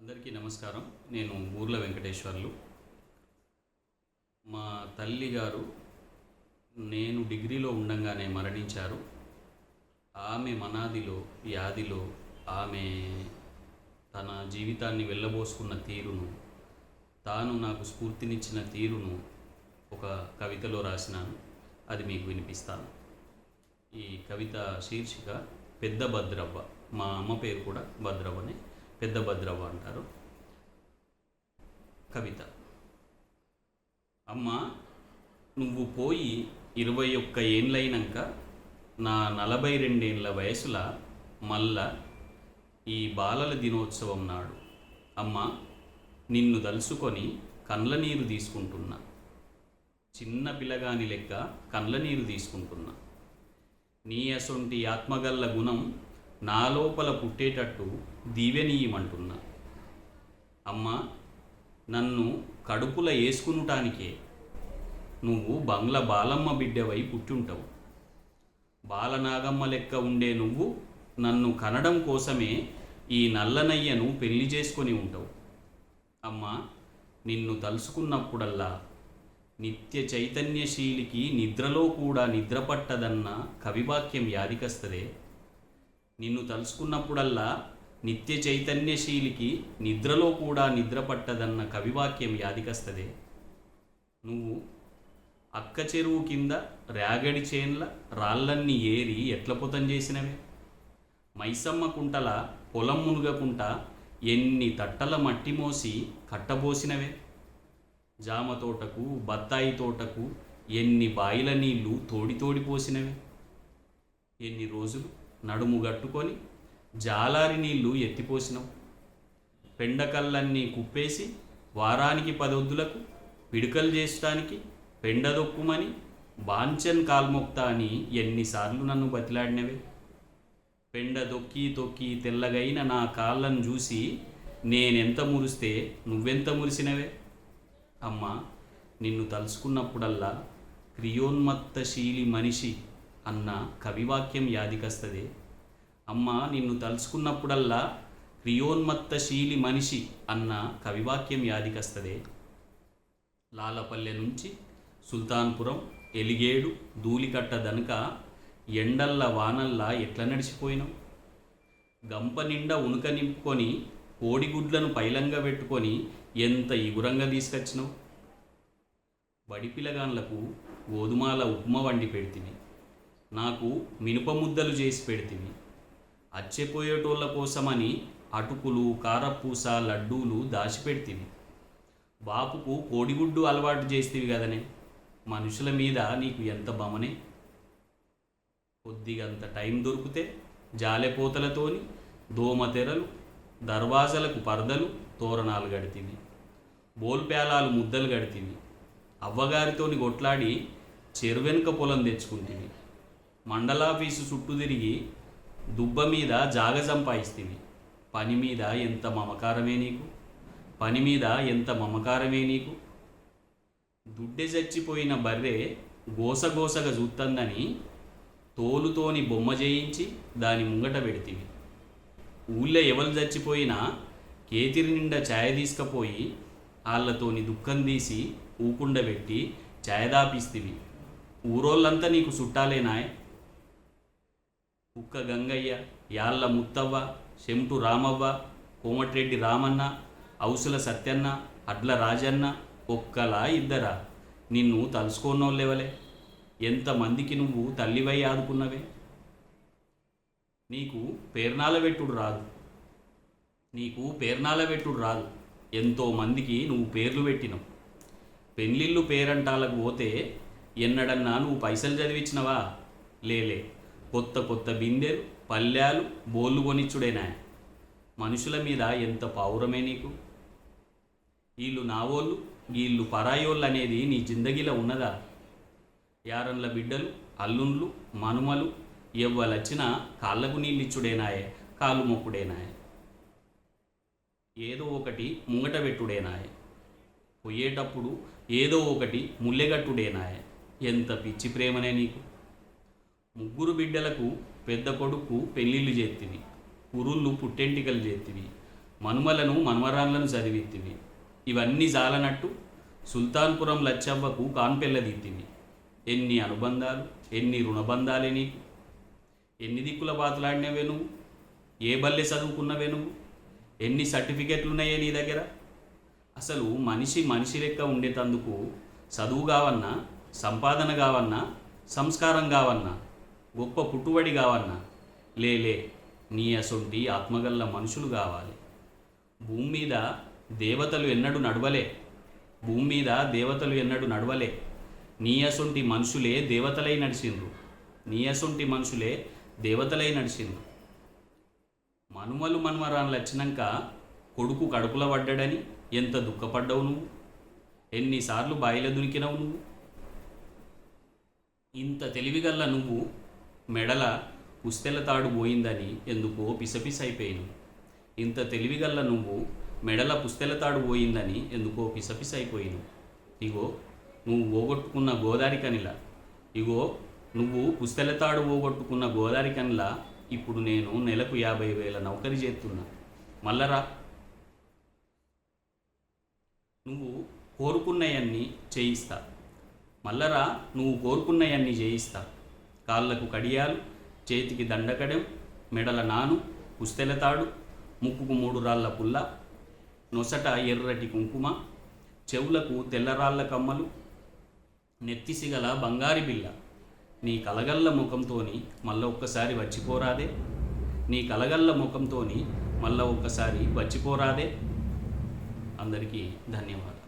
అందరికీ నమస్కారం. నేను ఊర్ల వెంకటేశ్వర్లు. మా తల్లి గారు నేను డిగ్రీలో ఉండంగానే మరణించారు. ఆమె మనాదిలో వ్యాధిలో ఆమె తన జీవితాన్ని వెళ్ళబోసుకున్న తీరును తాను నాకు స్ఫూర్తినిచ్చిన తీరును ఒక కవితలో రాసినాను. అది మీకు వినిపిస్తాను. ఈ కవిత శీర్షిక పెద్ద భద్రవ్వ మా అమ్మ పేరు కూడా భద్రవ్వనే. పెద్ద భద్రవ్వ అంటారు. కవిత. అమ్మ నువ్వు పోయి ఇరవై ఒక్క ఏండ్లైనాక నా నలభై రెండేండ్ల వయసుల మళ్ళా ఈ బాలల దినోత్సవం నాడు అమ్మ నిన్ను దలుసుకొని కండ్ల నీరు తీసుకుంటున్నా. చిన్న పిల్లగాని లెక్క కండ్ల నీరు తీసుకుంటున్నా. నీ అసొంటి ఆత్మగల్ల గుణం నా లోపల పుట్టేటట్టు దీవెనీయమంటున్నా అమ్మా నన్ను కడుపుల వేసుకునుటానికే నువ్వు బంగ్ల బాలమ్మ బిడ్డవై పుట్టుంటావు. బాలనాగమ్మ లెక్క ఉండే నువ్వు నన్ను కనడం కోసమే ఈ నల్లనయ్యను పెళ్ళి చేసుకొని ఉంటావు. అమ్మా నిన్ను తలుసుకున్నప్పుడల్లా నిత్య చైతన్యశీలికి నిద్రలో కూడా నిద్ర పట్టదన్న కవివాక్యం యాదికస్తదే నిన్ను తలుసుకున్నప్పుడల్లా నిత్య చైతన్యశీలికి నిద్రలో కూడా నిద్ర పట్టదన్న కవివాక్యం యాదికస్తదే. నువ్వు అక్క చెరువు కింద రేగడి చేన్ల రాళ్ళన్నీ ఏరి ఎట్ల పొతం చేసినవే? మైసమ్మ కుంటల పొలం మునుగకుంట ఎన్ని తట్టల మట్టి మోసి కట్టబోసినవే? జామ తోటకు బత్తాయి తోటకు ఎన్ని బాయిల నీళ్ళు తోడి తోడి పోసినవే? ఎన్ని రోజులు నడుము గట్టుకొని జాలారి నీళ్ళు ఎత్తిపోసినాం. పెండకల్లన్నీ కుప్పేసి వారానికి పదొద్దులకు పిడుకలు చేసడానికి పెండదొక్కుమని బాంచన్ కాల్మొక్తా అని ఎన్నిసార్లు నన్ను బతిలాడినవే. పెండ దొక్కి తొక్కి తెల్లగైన నా కాళ్ళను చూసి నేనెంత మురిస్తే నువ్వెంత మురిసినవే? అమ్మా నిన్ను తలుసుకున్నప్పుడల్లా క్రియోన్మత్తశీలి మనిషి అన్న కవివాక్యం యాదికస్తదే. అమ్మా నిన్ను తలుచుకున్నప్పుడల్లా క్రియోన్మత్తశీలి మనిషి అన్న కవివాక్యం యాదికస్తదే. లాలపల్లె నుంచి సుల్తాన్పురం ఎలిగేడు ధూళికట్ట దనక ఎండల్ల వానల్లా ఎట్ల నడిచిపోయినావు? గంప నిండా ఉనుక నింపుకొని కోడిగుడ్లను పైలంగా పెట్టుకొని ఎంత ఇగురంగా తీసుకొచ్చినావు? బడిపిలగాన్లకు గోధుమాల ఉప్మా వండి పెడితివి నాకు మినప ముద్దలు చేసి పెడితివి. అచ్చెపోయేటోళ్ళ కోసమని అటుకులు కారపూస లడ్డూలు దాచిపెడితివి బాపుకు కోడిగుడ్డు అలవాటు చేస్తేవి కదనే మనుషుల మీద నీకు ఎంత బమనే? కొద్దిగంత టైం దొరికితే జాలెపోతలతోని దోమతెరలు దర్వాజలకు పరదలు తోరణాలు గడితివి. బోల్పేలాలు ముద్దలు గడితివి. అవ్వగారితోని కొట్లాడి చెరువెనుక పొలం తెచ్చుకుంటుంది మండలాఫీసు చుట్టూ తిరిగి దుబ్బ మీద జాగ సంపాయిస్తివి. పని మీద ఎంత మమకారమే నీకు? పని మీద ఎంత మమకారమే నీకు? దుడ్డె చచ్చిపోయిన బర్రె గోసగోసగా చూస్తుందని తోలుతోని బొమ్మ చేయించి దాని ముంగట పెడితివి. ఊళ్ళో ఎవరు చచ్చిపోయినా కేతిరి నిండా ఛాయ తీసుకపోయి వాళ్ళతోని దుఃఖం తీసి ఊకుండబెట్టి ఛాయ దాపిస్తివి. ఊరోళ్ళంతా నీకు చుట్టాలేనాయ్? కుక్క గంగయ్య యాళ్ళ ముత్తవ్వ శెంటు రామవ్వ కోమటిరెడ్డి రామన్న ఔసుల సత్యన్న అడ్ల రాజన్న ఒక్కలా ఇద్దరా? నిన్ను తలుసుకోనోళ్ళెవలే? ఎంతమందికి నువ్వు తల్లివై ఆదుకున్నవే? నీకు పేర్నాల పెట్టుడు రాదు. నీకు పేర్నాల పెట్టుడు రాదు. ఎంతోమందికి నువ్వు పేర్లు పెట్టినావు. పెళ్ళిళ్ళు పేరంటాలకు పోతే ఎన్నడన్నా నువ్వు పైసలు చదివించినవా లేలే. కొత్త కొత్త బిందెలు పల్లెలు బోళ్ళు కొనిచ్చుడేనా మనుషుల మీద ఎంత పౌరమే నీకు? వీళ్ళు నావోళ్ళు వీళ్ళు పరాయోళ్ళు అనేది నీ జిందగీలో ఉన్నదా? యారన్ల బిడ్డలు అల్లుండ్లు మనుమలు ఎవ్వలచ్చినా కాళ్ళకు నీళ్ళిచ్చుడేనాయే కాలు మొక్కుడేనాయే ఏదో ఒకటి ముంగట పెట్టుడేనాయే పోయేటప్పుడు ఏదో ఒకటి ముల్లెగట్టుడేనాయే ఎంత పిచ్చి ప్రేమనే నీకు? ముగ్గురు బిడ్డలకు పెద్ద కొడుకు పెళ్ళిళ్ళు చేతివి కురుళ్ళు పుట్టెంటికలు చేతివి మనుమలను మనవరాళ్ళను చదివిత్తివి. ఇవన్నీ జాలనట్టు సుల్తాన్పురం లచ్చవ్వకు కాన్పెల్లదీతివి ఎన్ని అనుబంధాలు ఎన్ని రుణబంధాలే నీకు? ఎన్ని దిక్కుల బాతలాడినవే నువ్వు? ఏ బల్లె చదువుకున్నవే నువ్వు? ఎన్ని సర్టిఫికెట్లు ఉన్నాయే నీ దగ్గర? అసలు మనిషి మనిషి లెక్క ఉండేటందుకు చదువు కావన్నా సంపాదన కావన్నా సంస్కారం కావన్నా గొప్ప పుట్టుబడి కావన్నా. లేలే నీ అసొంటి ఆత్మగల్ల మనుషులు కావాలి. భూమి మీద దేవతలు ఎన్నడూ నడవలే. భూమి మీద దేవతలు ఎన్నడూ నడవలే. నీ అసొంటి మనుషులే దేవతలై నడిచిండ్రు నీ అసొంటి మనుషులే దేవతలై నడిచిండ్రు మనుమలు మనుమరాన్లు వచ్చినాక కొడుకు కడుపుల పడ్డాడని ఎంత దుఃఖపడ్డావు నువ్వు? ఎన్నిసార్లు బాయిల దునికినావు నువ్వు? ఇంత తెలివిగల్ల నువ్వు మెడల పుస్తెల తాడు పోయిందని ఎందుకో పిసపిసైపోయాను. ఇంత తెలివిగల్ల నువ్వు మెడల పుస్తెల తాడు పోయిందని ఎందుకో పిసపిసైపోయాను. ఇగో నువ్వు పోగొట్టుకున్న గోదారి కనిల. ఇగో నువ్వు పుస్తెల తాడు పోగొట్టుకున్న గోదారి కనిల. ఇప్పుడు నేను నెలకు యాభై వేల నౌకరి చేస్తున్నా. మల్లరా. నువ్వు కోరుకున్నయన్నీ చేయిస్తా. మల్లరా నువ్వు కోరుకున్నయన్నీ చేయిస్తా. కాళ్ళకు కడియాలు చేతికి దండకడెం మెడల నాను ఉస్తెలతాడు ముక్కుకు మూడు రాళ్ళ పుల్ల నొసట ఎర్రటి కుంకుమ చెవులకు తెల్లరాళ్ళ కమ్మలు నెత్తిసిగల బంగారి బిల్ల. నీ కలగల్ల ముఖంతోని మళ్ళ ఒక్కసారి వచ్చిపోరాదే. నీ కలగల్ల ముఖంతోని మళ్ళా ఒక్కసారి వచ్చిపోరాదే. అందరికీ ధన్యవాదాలు.